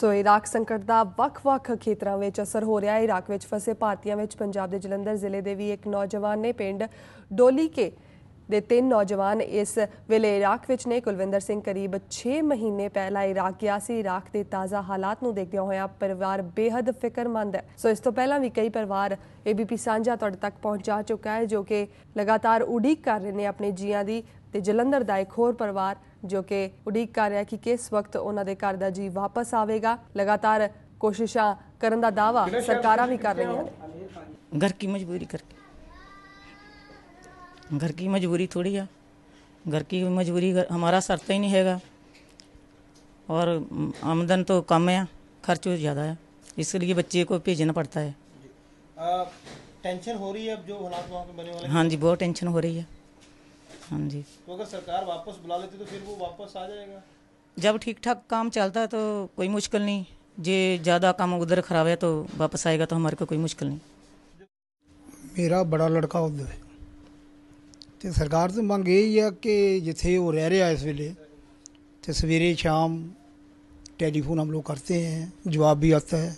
ਸੋ Iraq ਸੰਕਟ ਦਾ ਵੱਖ-ਵੱਖ ਖੇਤਰਾਂ ਵਿੱਚ ਅਸਰ ਹੋ ਰਿਹਾ ਹੈ। ਇਰਾਕ ਵਿੱਚ ਫਸੇ ਭਾਰਤੀਆਂ ਵਿੱਚ ਪੰਜਾਬ ਦੇ ਜਲੰਧਰ ਜ਼ਿਲ੍ਹੇ ਦੇ ਵੀ ਇੱਕ ਨੌਜਵਾਨ ਨੇ ਪਿੰਡ ਡੋਲੀ ਕੇ ਦੇ ਤਿੰਨ ਨੌਜਵਾਨ ਇਸ ਵੇਲੇ ਇਰਾਕ ਵਿੱਚ ਨੇ। ਕੁਲਵਿੰਦਰ ਸਿੰਘ ਕਰੀਬ 6 ਮਹੀਨੇ ਪਹਿਲਾਂ ਇਰਾਕ ਗਿਆ ਸੀ। ਇਰਾਕ ਦੇ ਤਾਜ਼ਾ ਹਾਲਾਤ ਨੂੰ ਦੇਖਦਿਆਂ ਹੋਇਆ ਪਰਿਵਾਰ ਬੇहद ਫਿਕਰਮੰਦ ਹੈ। ਸੋ ਇਸ ਤੋਂ ਪਹਿਲਾਂ ਵੀ ਕਈ ਪਰਿਵਾਰ ਏਬੀਪੀ ਸਾਂਝਾ ਤੁਹਾਡੇ ਤੱਕ ਪਹੁੰਚਾ ਚੁੱਕਾ ਹੈ ਜੋ ਕਿ ਲਗਾਤਾਰ ਉਡੀਕ ਕਰ ਰਹੇ ਨੇ ਆਪਣੇ ਜੀਆਂ ਦੀ। ਤੇ ਜਲੰਧਰ ਦਾ ਇੱਕ ਹੋਰ ਪਰਿਵਾਰ ਜੋ ਕਿ ਉਡੀਕ ਕਰ ਰਿਹਾ ਕਿ ਕਿਸ ਵਕਤ ਉਹਨਾਂ ਦੇ ਘਰ ਦਾ ਜੀ ਵਾਪਸ ਆਵੇਗਾ। ਲਗਾਤਾਰ ਕੋਸ਼ਿਸ਼ਾਂ ਕਰਨ ਦਾ ਦਾਵਾ ਸਰਕਾਰਾਂ ਵੀ ਕਰ ਰਹੀਆਂ ਨੇ। ਘਰ ਕੀ ਮਜਬੂਰੀ ਕਰਕੇ? घर की मजबूरी थोड़ी है। घर की मजबूरी हमारा सरता ही नहीं हैगा। और आमदन तो कम है खर्च ज़्यादा है। इसलिए बच्चे को भेजना पड़ता है। टेंशन हो रही है अब जो हालात वहाँ पे बने वाले? हाँ जी बहुत टेंशन हो रही है। हाँ जी। तो अगर सरकार वापस बुला लेती तो फिर वो वापस आ जाएगा? जब ठीक ठाक काम चलता है तो कोई मुश्किल नहीं। जे ज़्यादा काम उधर खराब है तो वापस आएगा तो हमारे को कोई मुश्किल नहीं। मेरा बड़ा लड़का उधर है। ਤੇ ਸਰਕਾਰ ਤੋਂ ਮੰਗ ਇਹ ਹੀ ਆ ਕਿ ਜਿੱਥੇ ਉਹ ਰਹਿ ਰਿਹਾ ਇਸ ਵੇਲੇ ਤੇ सवेरे शाम टेलीफोन हम लोग करते हैं जवाब भी आता है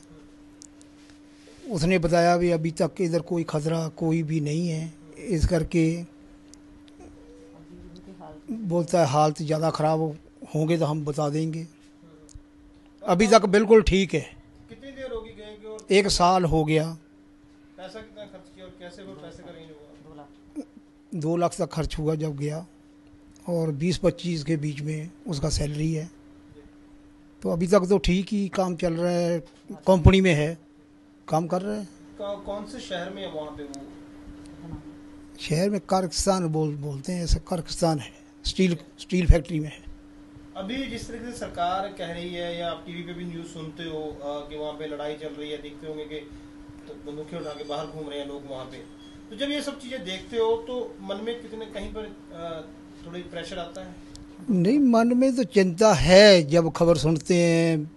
उसने बताया भी अभी तक इधर कोई खतरा कोई भी नहीं है इस करके बोलता है हालत ज़्यादा ख़राब होंगे तो हम बता देंगे अभी तक बिल्कुल ठीक है कितनी देर होगी गए कि और एक साल हो गया पैसा कितना खर्च किया और कैसे वो पैसे का रेंज हुआ दो लाख तक खर्च हुआ जब गया और बीस पच्चीस के बीच में उसका सैलरी है। तो अभी तक तो ठीक ही काम चल रहा है कंपनी में है। काम कर रहे हैं। कौन से शहर में है वहाँ पे वो? शहर में कर्किस्तान बोल बोलते हैं ऐसा कर्किस्तान है। स्टील स्टील फैक्ट्री में है। अभी जिस तरीके से सरकार कह रही है या आप टीवी पे भी न्यूज़ सुनते हो कि वहाँ पे लड़ाई चल रही है देखते होंगे कि तो बंदूकें उठा के बाहर घूम रहे हैं लोग वहाँ पे। तो जब ये सब चीज़ें देखते हो तो मन में कितने, कहीं पर थोड़ी प्रेशर आता है? नहीं, मन में तो चिंता है जब खबर सुनते हैं,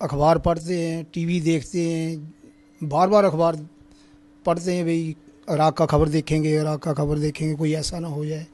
अखबार पढ़ते हैं टीवी देखते हैं बार बार अखबार पढ़ते हैं, भाई इराक का खबर देखेंगे इराक का खबर देखेंगे, कोई ऐसा ना हो जाए।